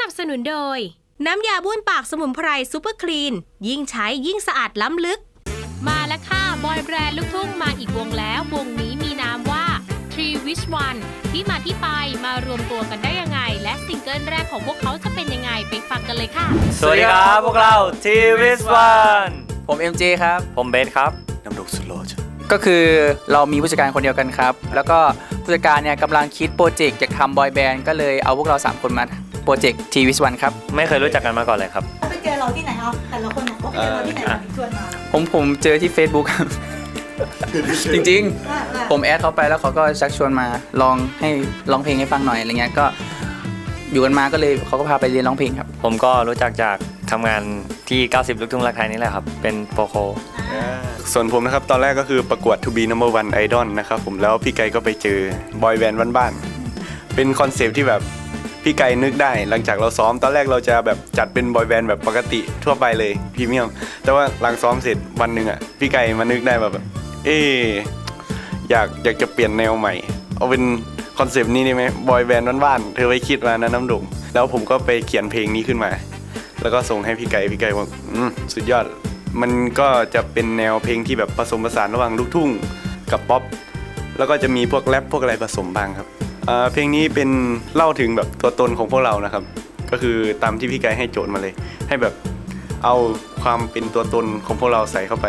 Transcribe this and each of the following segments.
นับสนุนโดย น้ำยาบ้วนปากสมุนไพรซูเปอร์คลีน ยิ่งใช้ยิ่งสะอาดล้ำลึก มาแล้วค่ะ บอยแบรนด์ลูกทุ่งมาอีกวงแล้ว วงนี้มีนามว่า Tree Wish One ที่มาที่ไปมารวมตัวกันได้ยังไง และซิงเกิลแรกของพวกเขาจะเป็นยังไงไปฟังกันเลยค่ะ สวัสดีครับพวกเราทีวิสวันผม MJ ครับ ผมเบสครับน้ำดกสุโรจน์ก็คือเรามีผู้จัดการคนเดียวกันครับ แล้วก็ผู้จัดการเนี่ยกำลังคิดโปรเจกต์อยากทำบอยแบนด์ก็เลยเอาพวกเรา 3 คนมา โปรเจกต์ทีวิสวันครับ ไม่เคยรู้จักกันมาก่อนเลยครับไปเจอเราที่ไหนเอาแต่ละคนเนี่ยเขาไปเจอเราที่ไหนเราถึงชวนมาผมผมเจอที่ Facebook ครับ จริง ว่าว่าๆ ผมแอดเขาไปแล้วเขาก็ชักชวนมาลองให้ร้องเพลงให้ฟังหน่อยอะไรเงี้ยก็อยู่กันมาก็เลยเขาก็พาไปเรียนร้องเพลงครับ ผมก็รู้จักจากทำงานที่ 90 ลูกทุ่งรักไทยนี่แหละครับ เป็นโปรโค ส่วนผมนะครับ ตอนแรกก็คือประกวด To be number one idol นะครับผมแล้วพี่ไก่ก็ไปเจอบอยแบนด์บ้านๆเป็นคอนเซปต์ที่แบบ พี่ไก่นึกได้ หลังจากเราซ้อมตอนแรกเราจะแบบจัดเป็นบอยแบนด์แบบปกติทั่วไปเลยพรีเมียมแต่ว่าหลังซ้อมเสร็จวันหนึ่งอะพี่ไก่มานึกได้แบบ เอออยากอยากจะเปลี่ยนแนวใหม่ เอาเป็นคอนเซปต์นี้ได้ไหมบอยแบนด์บ้านๆเธอไปคิดมานะน้ำดุงแล้วผมก็ไปเขียนเพลงนี้ขึ้นมา แล้วก็ส่งให้พี่ไก่พี่ไก่บอกอืมสุดยอด มันก็จะเป็นแนวเพลงที่แบบผสมผสานระหว่างลูกทุ่งกับป๊อปแล้วก็จะมีพวกแรปพวกอะไรผสมบ้างครับ เพลงนี้เป็นเล่าถึงแบบตัวตนของพวกเรานะครับ ก็คือตามที่พี่ไก่ให้โจทย์มาเลย ให้แบบเอาความเป็นตัวตนของพวกเราใส่เข้าไป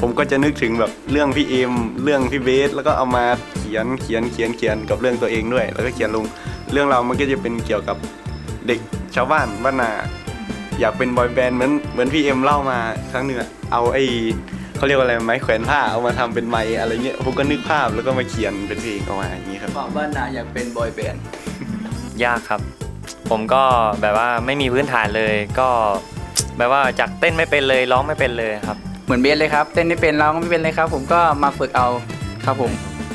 ผมก็จะนึกถึงแบบเรื่องพี่เอมเรื่องพี่เบส แล้วก็เอามาเขียนเขียนเขียนเขียนกับเรื่องตัวเองด้วย แล้วก็เขียนลงเรื่องเรามันก็จะเป็นเกี่ยวกับเด็กชาวบ้านบ้านนา อยากเป็นบอยแบนด์เหมือนเหมือนพี่เอ็มเล่ามาครั้งหนึ่งอะเอาไอ้ เขาเรียกว่าอะไรไม้แขวนผ้าเอามาทำเป็นไม้อะไรเงี้ยผมก็นึกภาพแล้วก็มาเขียนเป็นเพลงออกมาอย่างนี้ครับ บอกว่านาอยากเป็นบอยแบนด์ยากครับ ผมก็แบบว่าไม่มีพื้นฐานเลย ก็ แบบว่าจากเต้นไม่เป็นเลยร้องไม่เป็นเลยครับ เหมือนเบสเลยครับ เต้นไม่เป็นร้องไม่เป็นเลยครับ ผมก็มาฝึกเอาครับผม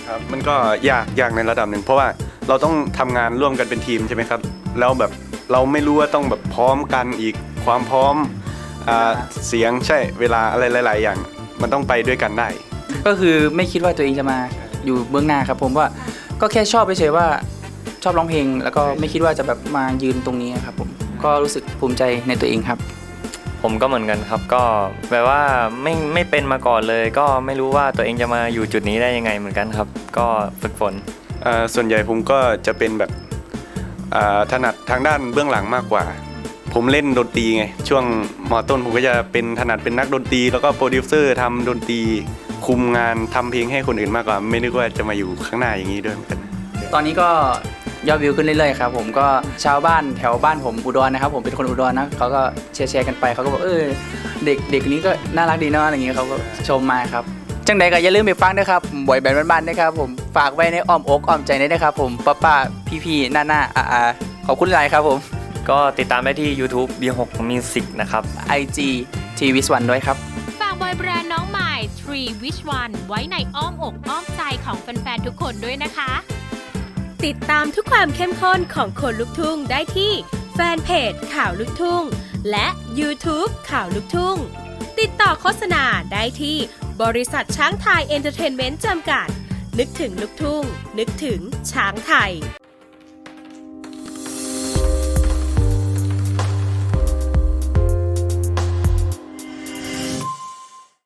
ครับมันก็ยากยากในระดับหนึ่งเพราะว่าเราต้องทำงานร่วมกันเป็นทีมใช่ไหมครับ แล้วแบบเราไม่รู้ว่าต้องแบบพร้อมกันอีกความพร้อมอ่าเสียงใช่เวลาอะไรหลาย ๆ อย่าง มันต้องไปด้วยกันได้ ก็คือไม่คิดว่าตัวเองจะมาอยู่เบื้องหน้าครับ ผมว่าก็แค่ชอบเฉยๆว่าชอบร้องเพลง แล้วก็ไม่คิดว่าจะแบบมายืนตรงนี้ครับผมก็รู้สึกภูมิใจในตัวเองครับ ผมก็เหมือนกันครับก็แบบว่าไม่ไม่เป็นมาก่อนเลย ก็ไม่รู้ว่าตัวเองจะมาอยู่จุดนี้ได้ยังไงเหมือนกันครับ ก็ฝึกฝนอ่าส่วนใหญ่ผมก็จะเป็นแบบอ่าถนัดทางด้านเบื้องหลังมากกว่า ผมเล่นดนตรีไง ช่วงมอต้นผมก็จะเป็นถนัดเป็นนักดนตรี แล้วก็โปรดิวเซอร์ทำดนตรี คุมงานทำเพลงให้คนอื่นมากกว่า ไม่นึกว่าจะมาอยู่ข้างหน้าอย่างนี้ด้วยเหมือนกัน ตอนนี้ก็ยอดวิวขึ้นเรื่อยๆครับผมก็ชาวบ้านแถวบ้านผมอุดรนะครับ ผมเป็นคนอุดรนะเขาก็แชร์ๆกันไปเขาก็บอกเออเด็กเด็กนี้ก็น่ารักดีเนาะอะไรอย่างเงี้ยเขาก็ชมมาครับจังใดก็อย่าลืมไปฟังนะครับบ่อยแบนด์บ้านๆนะครับผมฝากไว้ในอ้อมอกอ้อมใจด้วยนะครับผมป้าๆพี่ๆหน้าๆอาๆขอบคุณหลายครับผม ก็ติดตามได้ที่ YouTube B6 Music นะครับ IG t v 1ด้วยครับ ฝากบอยแบรนด์น้องใหม่ Tree Wish One ไว้ในอ้อมอกอ้อมใจของแฟนๆทุกคนด้วยนะคะ ติดตามทุกความเข้มข้นของคนลุกทุ่งได้ที่แฟนเพจข่าวลุกทุ่ง และ YouTube ข่าวลุกทุ่ง ติดต่อโฆษณาได้ที่บริษัทช้างไทยเอนเตอร์เทนเมนต์จำกัด นึกถึงลุกทุ่ง นึกถึงช้างไทย